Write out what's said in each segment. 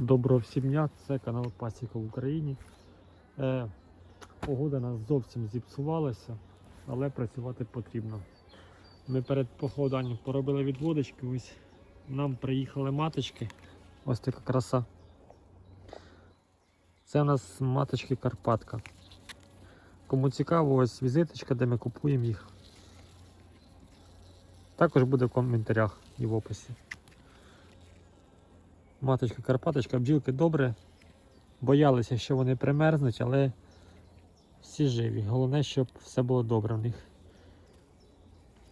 Доброго всім дня, це канал Пасіка в Україні. Е, погода нас зовсім зіпсувалася, але працювати потрібно. Ми перед походанням поробили відводочки, ось нам приїхали маточки. Ось така краса. Це у нас маточки Карпатка. Кому цікаво, ось візиточка, де ми купуємо їх. Також буде в коментарях і в описі. Маточка Карпаточка, бджілки добре. Боялися, що вони примерзнуть, але всі живі. Головне, щоб все було добре в них.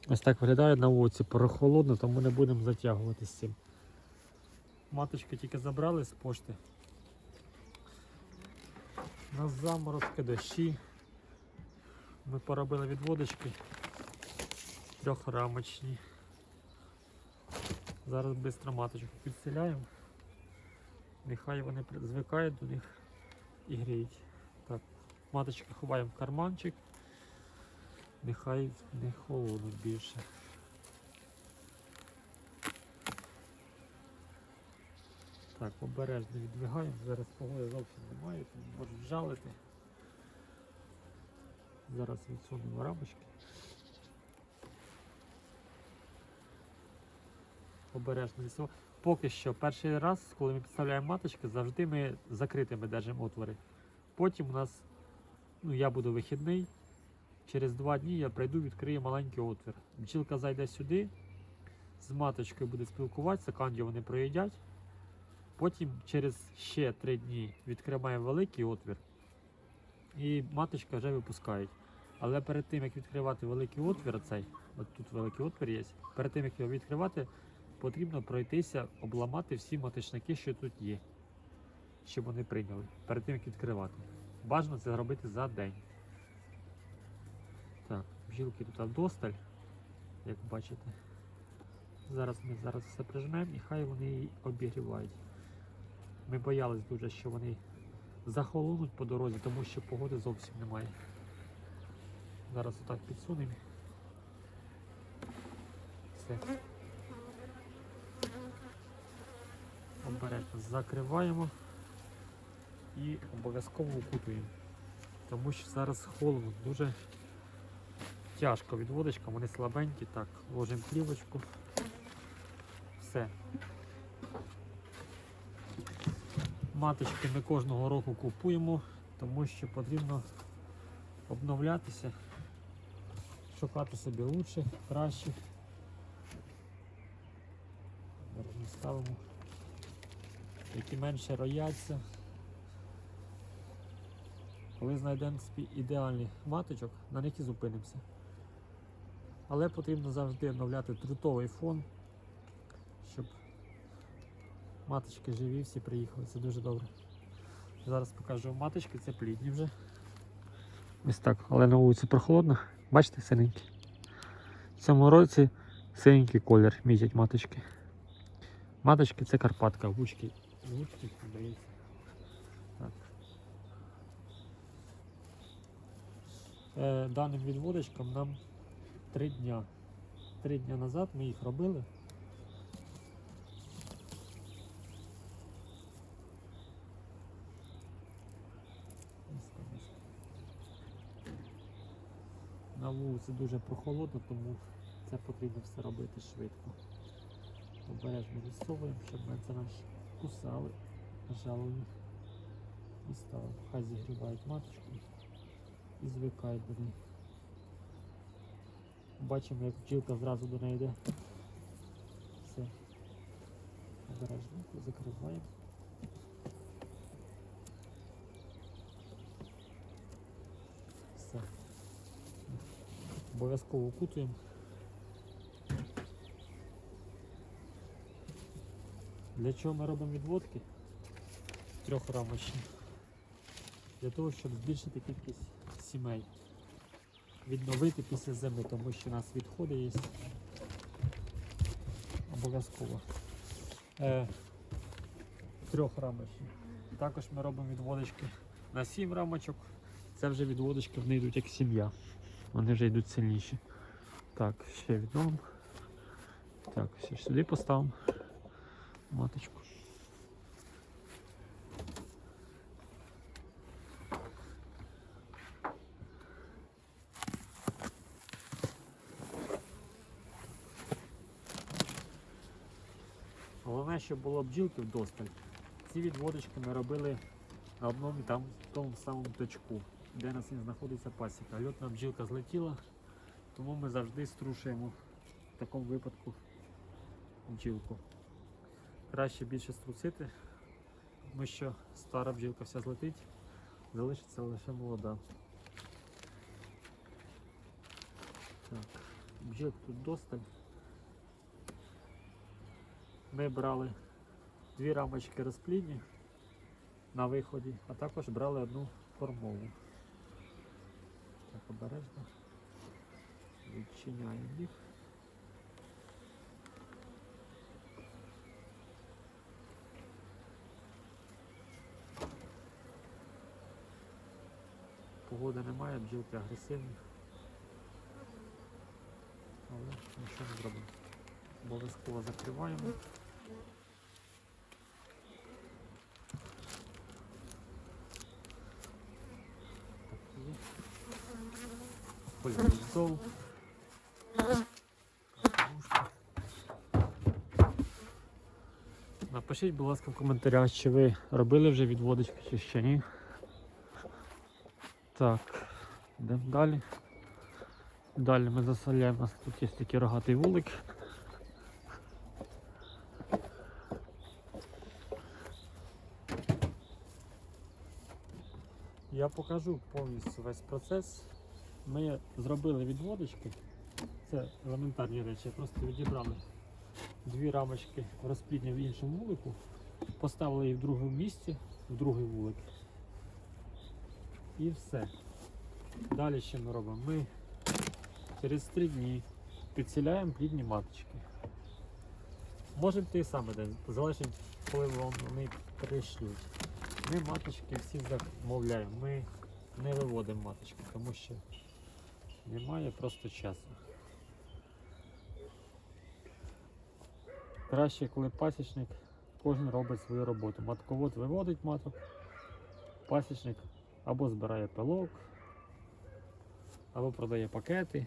Ось так виглядає на вулиці прохолодно, тому не будемо затягувати з цим. Маточки тільки забрали з пошти. У нас заморозки, дощі. Ми поробили відводочки трьохрамочні. Зараз швидко маточку підселяємо. Нехай вони звикають до них і гріють. Так, маточки ховаємо в карманчик. Нехай не холодуть більше. Так, обережно відвигаємо. Зараз погоди зовсім немає, можуть жалити. Зараз відсунемо рамочки. Обережно відсунемо. Поки що, перший раз, коли ми підставляємо маточки, завжди ми закритими держимо отвори. Потім у нас, ну я буду вихідний. Через два дні я прийду, відкрию маленький отвір. Бджілка зайде сюди, з маточкою буде спілкуватися, канді вони проїдять. Потім через ще три дні відкриваємо великий отвір і маточка вже випускають. Але перед тим як відкривати великий отвір, цей, от тут великий отвір є, перед тим як його відкривати, потрібно пройтися, обламати всі маточники, що тут є, щоб вони прийняли перед тим як відкривати. Бажано це зробити за день. Так, бджілки тут вдосталь, як бачите. Зараз ми зараз все прижмемо і хай вони її обігрівають. Ми боялись дуже, що вони захолонуть по дорозі, тому що погоди зовсім немає. Зараз отак підсунемо. Все. Обережно закриваємо і обов'язково укутуємо. Тому що зараз холодно, дуже тяжко відводочкам, вони слабенькі. Так, ложимо плівочку. Все. Маточки ми кожного року купуємо, тому що потрібно обновлятися, шукати собі. Зараз ми ставимо, які менше рояться. Коли знайдемо собі ідеальний маточок, на них і зупинимося. Але потрібно завжди обновляти трутовий фон, щоб маточки живі, всі приїхали. Це дуже добре. Зараз покажу маточки, це плідні вже. Ось так, але на вулиці прохолодно. Бачите, синенькі. В цьому році синенький колір мітять маточки. Маточки це Карпатка, вучки. Вучки здається. Е, даним відводочкам нам три дня. Три дня назад ми їх робили. На вулиці дуже прохолодно, тому це потрібно все робити швидко. Обережно відсовуємо, щоб менце наші кусали, жалені. І ставимо. Хай зігрівають маточку і звикають до неї. Бачимо, як бджілка зразу до неї йде. Все. Обережно закриваємо. Все. Обов'язково окутуємо. Для чого ми робимо відводки? Трьохрамочні. Для того, щоб збільшити кількість сімей. Відновити після зими, тому що у нас відходи є. Обов'язково. Е, трьохрамочні. Також ми робимо відводочки на сім рамочок. Це вже відводочки, вони йдуть як сім'я. Вони вже йдуть сильніші. Так, ще відновимо. Так, все сюди поставимо маточку. Головне, щоб було бджілки вдосталь. Ці відводочки ми робили на одному там, тому самому точку, де нас і знаходиться пасіка. Льотна бджілка злетіла, тому ми завжди струшуємо в такому випадку бджілку. Краще більше струсити, тому що стара бджілка вся злетить, залишиться лише молода. Так, бджілок тут досталь. Ми брали дві рамочки розплідні на виході, а також брали одну формову. Так, обережно. Відчиняємо їх. Погоди немає, бджілки агресивні. Але нічого не зробимо. Обов'язково закриваємо. Кормушка. Напишіть, будь ласка, в коментарях, чи ви робили вже відводочки, чи ще ні. Так, йдемо далі. Далі ми засаляємо, у нас тут є такий рогатий вулик. Я покажу повністю весь процес. Ми зробили відводочки. Це елементарні речі. Просто відібрали дві рамочки розплідня в іншому вулику, поставили їх в другому місці, в другий вулик. І все. Далі що ми робимо? Ми через три дні підселяємо плідні маточки. Може той самий день, залежить, коли вони прийшлють. Ми маточки всі замовляємо. Ми не виводимо маточки, тому що немає просто часу. Краще, коли пасічник, кожен робить свою роботу. Матковод виводить маток, пасічник або збирає пилок, або продає пакети.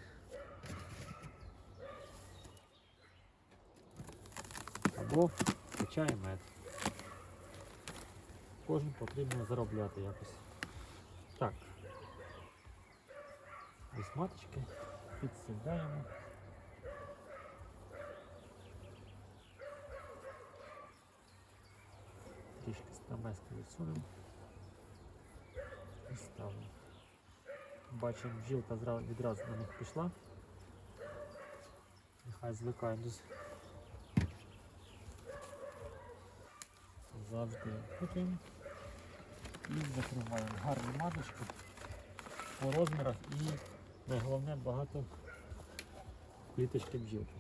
Або качає мед. Кожен потрібно заробляти якось. Так. Ось маточки підсідаємо. Трішки стамески відсунемо і. Бачимо, бджілка відразу на них пішла. Нехай звикає завжди кутимо і закриваємо гарні маточки по розмірах і найголовне багато кліточки бджілки.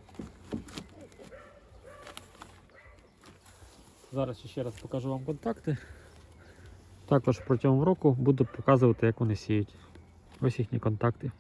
Зараз ще раз покажу вам контакти. Також протягом року буду показувати, як вони сіють. Ось їхні контакти.